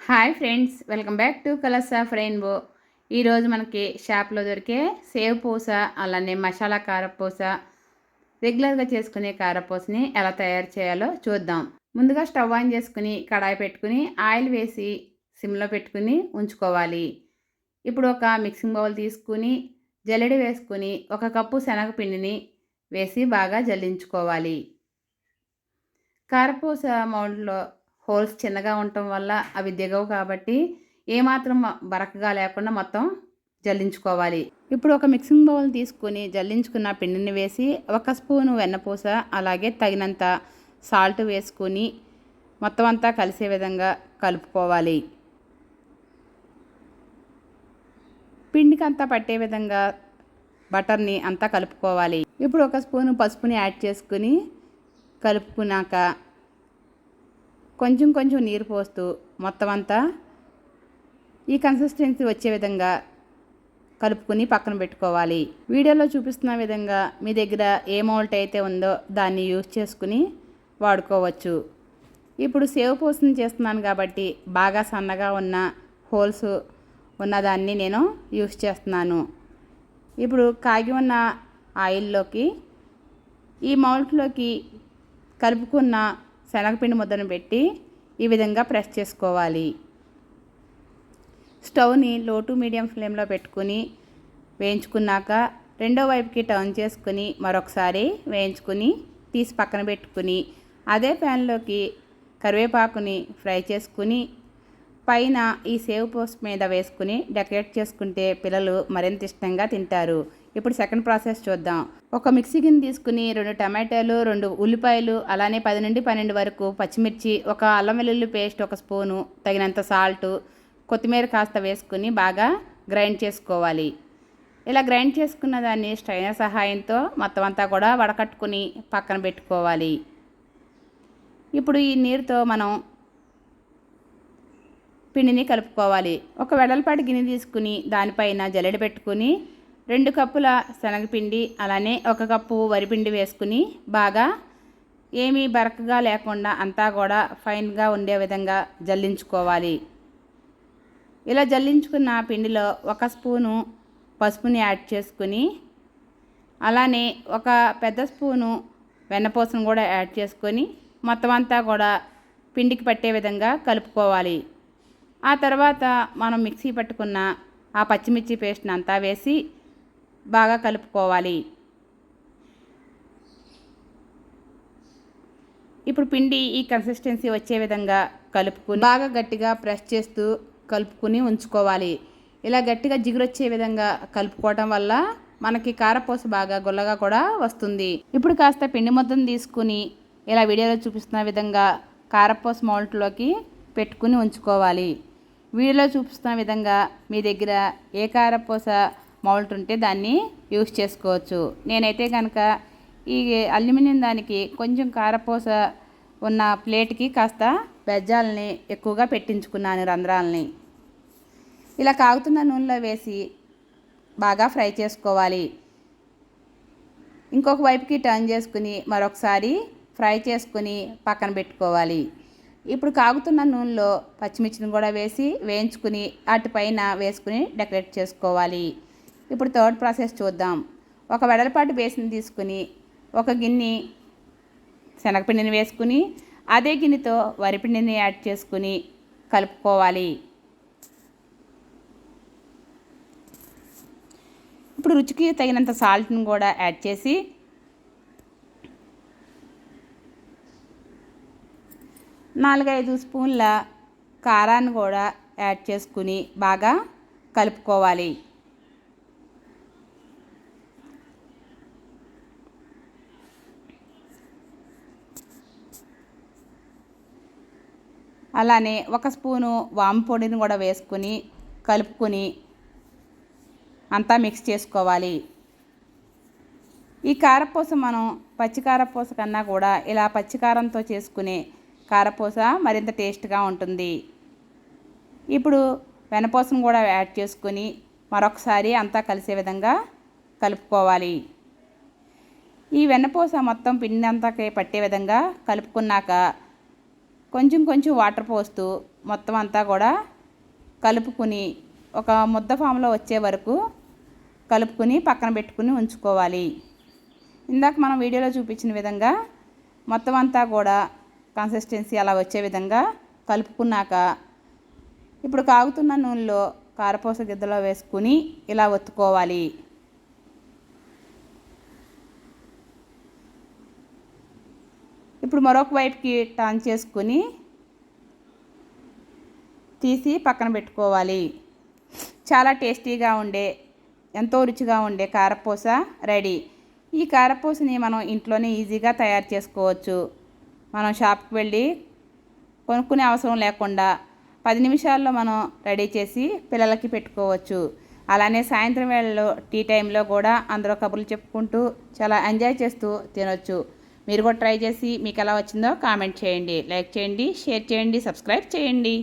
Hi friends welcome back to colours of rainbow ఈరోజు మనకి షాప్లో దొరికే సేవ్ పూస అలానే మసాలా కారపూస రెగ్యులర్గా చేసుకునే కారపూసని ఎలా తయారు చేయాలో చూద్దాం. ముందుగా స్టవ్ ఆన్ చేసుకుని కడాయి పెట్టుకుని ఆయిల్ వేసి సిమ్లో పెట్టుకుని ఉంచుకోవాలి. ఇప్పుడు ఒక మిక్సింగ్ బౌల్ తీసుకుని జల్లెడి వేసుకుని ఒక కప్పు శనగపిండిని వేసి బాగా జల్లించుకోవాలి. కారపూస మౌండ్లో హోల్స్ చిన్నగా ఉండటం వల్ల అవి దిగవు కాబట్టి ఏమాత్రం బరకగా లేకుండా మొత్తం జల్లించుకోవాలి. ఇప్పుడు ఒక మిక్సింగ్ బౌల్ తీసుకుని జల్లించుకున్న పిండిని వేసి ఒక స్పూను వెన్నపూస అలాగే తగినంత సాల్ట్ వేసుకొని మొత్తం అంతా కలిసే విధంగా కలుపుకోవాలి. పిండికి అంతా పట్టే విధంగా బటర్ని అంతా కలుపుకోవాలి. ఇప్పుడు ఒక స్పూను పసుపుని యాడ్ చేసుకుని కలుపుకున్నాక కొంచెం కొంచెం నీరు పోస్తూ మొత్తం అంతా ఈ కన్సిస్టెన్సీ వచ్చే విధంగా కలుపుకుని పక్కన పెట్టుకోవాలి. వీడియోలో చూపిస్తున్న విధంగా మీ దగ్గర ఏ మౌల్ట్ అయితే ఉందో దాన్ని యూజ్ చేసుకుని వాడుకోవచ్చు. ఇప్పుడు సేవ్ పోసిన చేస్తున్నాను కాబట్టి బాగా సన్నగా ఉన్న హోల్స్ ఉన్నదాన్ని నేను యూజ్ చేస్తున్నాను. ఇప్పుడు కాగి ఉన్న ఆయిల్లోకి ఈ మౌల్ట్లోకి కలుపుకున్న శనగపిండి ముద్దను పెట్టి ఈ విధంగా ప్రెస్ చేసుకోవాలి. స్టవ్ని లో టు మీడియం ఫ్లేమ్లో పెట్టుకుని వేయించుకున్నాక రెండో వైపుకి టర్న్ చేసుకుని మరొకసారి వేయించుకుని తీసి పక్కన పెట్టుకుని అదే ప్యాన్లోకి కరివేపాకుని ఫ్రై చేసుకుని పైన ఈ సేవ్ పోస్ట్ మీద వేసుకుని డెకరేట్ చేసుకుంటే పిల్లలు మరింత ఇష్టంగా తింటారు. ఇప్పుడు సెకండ్ ప్రాసెస్ చూద్దాం. ఒక మిక్సీ గిన్నె తీసుకుని రెండు టమాటాలు రెండు ఉల్లిపాయలు అలానే పది నుండి పన్నెండు వరకు పచ్చిమిర్చి ఒక అల్లం వెల్లుల్లి పేస్ట్ ఒక స్పూను తగినంత సాల్ట్ కొత్తిమీర కాస్త వేసుకుని బాగా గ్రైండ్ చేసుకోవాలి. ఇలా గ్రైండ్ చేసుకున్న దాన్ని స్ట్రైనర్ సహాయంతో మొత్తం అంతా కూడా వడకట్టుకుని పక్కన పెట్టుకోవాలి. ఇప్పుడు ఈ నీరుతో మనం పిండిని కలుపుకోవాలి. ఒక వెడల్పాటి గిన్నె తీసుకుని దానిపైన జల్లెడ పెట్టుకుని రెండు కప్పుల శనగపిండి అలానే ఒక కప్పు వరిపిండి వేసుకుని బాగా ఏమీ బరకగా లేకుండా అంతా కూడా ఫైన్గా ఉండే విధంగా జల్లించుకోవాలి. ఇలా జల్లించుకున్న పిండిలో ఒక స్పూను పసుపుని యాడ్ చేసుకుని అలానే ఒక పెద్ద స్పూను వెన్నపూసను కూడా యాడ్ చేసుకొని మొత్తం అంతా కూడా పిండికి పట్టే విధంగా కలుపుకోవాలి. ఆ తర్వాత మనం మిక్సీ పట్టుకున్న ఆ పచ్చిమిర్చి పేస్ట్ని అంతా వేసి బాగా కలుపుకోవాలి. ఇప్పుడు పిండి ఈ కన్సిస్టెన్సీ వచ్చే విధంగా కలుపుకుని బాగా గట్టిగా ప్రెస్ చేస్తూ కలుపుకుని ఉంచుకోవాలి. ఇలా గట్టిగా జిగురొచ్చే విధంగా కలుపుకోవటం వల్ల మనకి కారపూస బాగా గుల్లగా కూడా వస్తుంది. ఇప్పుడు కాస్త పిండి ముద్దను తీసుకుని ఇలా వీడియోలో చూపిస్తున్న విధంగా కారపూస మౌల్ట్లోకి పెట్టుకుని ఉంచుకోవాలి. వీడియోలో చూపిస్తున్న విధంగా మీ దగ్గర ఏ కారపూస మౌల్ట్ ఉంటే దాన్ని యూస్ చేసుకోవచ్చు. నేనైతే కనుక ఈ అల్యూమినియం దానికి కొంచెం కారపూస ఉన్న ప్లేట్కి కాస్త బెజ్జాలని ఎక్కువగా పెట్టించుకున్నాను రంధ్రాలని. ఇలా కాగుతున్న నూనెలో వేసి బాగా ఫ్రై చేసుకోవాలి. ఇంకొక వైపుకి టర్న్ చేసుకుని మరొకసారి ఫ్రై చేసుకుని పక్కన పెట్టుకోవాలి. ఇప్పుడు కాగుతున్న నూనెలో పచ్చిమిర్చిని కూడా వేసి వేయించుకుని వాటిపైన వేసుకుని డెకరేట్ చేసుకోవాలి. ఇప్పుడు థర్డ్ ప్రాసెస్ చూద్దాం. ఒక వెడలపాటు బేసిన్ తీసుకుని ఒక గిన్నె శనగపిండిని వేసుకుని అదే గిన్నెతో వరిపిండిని యాడ్ చేసుకుని కలుపుకోవాలి. ఇప్పుడు రుచికి తగినంత సాల్ట్ని కూడా యాడ్ చేసి నాలుగైదు స్పూన్ల కారాన్ని కూడా యాడ్ చేసుకుని బాగా కలుపుకోవాలి. అలానే ఒక స్పూను వాము పొడిని కూడా వేసుకుని కలుపుకొని అంతా మిక్స్ చేసుకోవాలి. ఈ కారపూస మనం పచ్చి కారపూస కన్నా కూడా ఇలా పచ్చికారంతో చేసుకునే కారపూస మరింత టేస్ట్గా ఉంటుంది. ఇప్పుడు వెనపూసను కూడా యాడ్ చేసుకొని మరొకసారి అంతా కలిసే విధంగా కలుపుకోవాలి. ఈ వెన్నపూస మొత్తం పిండి అంతా పట్టే విధంగా కలుపుకున్నాక కొంచెం కొంచెం వాటర్ పోస్తూ మొత్తం అంతా కూడా కలుపుకుని ఒక ముద్ద ఫామ్లో వచ్చే వరకు కలుపుకుని పక్కన పెట్టుకుని ఉంచుకోవాలి. ఇందాక మనం వీడియోలో చూపించిన విధంగా మొత్తం అంతా కూడా కన్సిస్టెన్సీ అలా వచ్చే విధంగా కలుపుకున్నాక ఇప్పుడు కాగుతున్న నూనెలో కారపూస గిద్దలో వేసుకుని ఇలా ఒత్తుకోవాలి. ఇప్పుడు మరొక వైపుకి టర్న్ చేసుకుని తీసి పక్కన పెట్టుకోవాలి. చాలా టేస్టీగా ఉండే ఎంతో రుచిగా ఉండే కారపూస రెడీ. ఈ కారపూసని మనం ఇంట్లోనే ఈజీగా తయారు చేసుకోవచ్చు. మనం షాప్కి వెళ్ళి కొనుక్కునే అవసరం లేకుండా పది నిమిషాల్లో మనం రెడీ చేసి పిల్లలకి పెట్టుకోవచ్చు. అలానే సాయంత్రం వేళలో టీ టైంలో కూడా అందరూ కబుర్లు చెప్పుకుంటూ చాలా ఎంజాయ్ చేస్తూ తినొచ్చు. మీరు కూడా ట్రై చేసి మీకు ఎలా వచ్చిందో కామెంట్ చేయండి. లైక్ చేయండి షేర్ చేయండి సబ్స్క్రైబ్ చేయండి.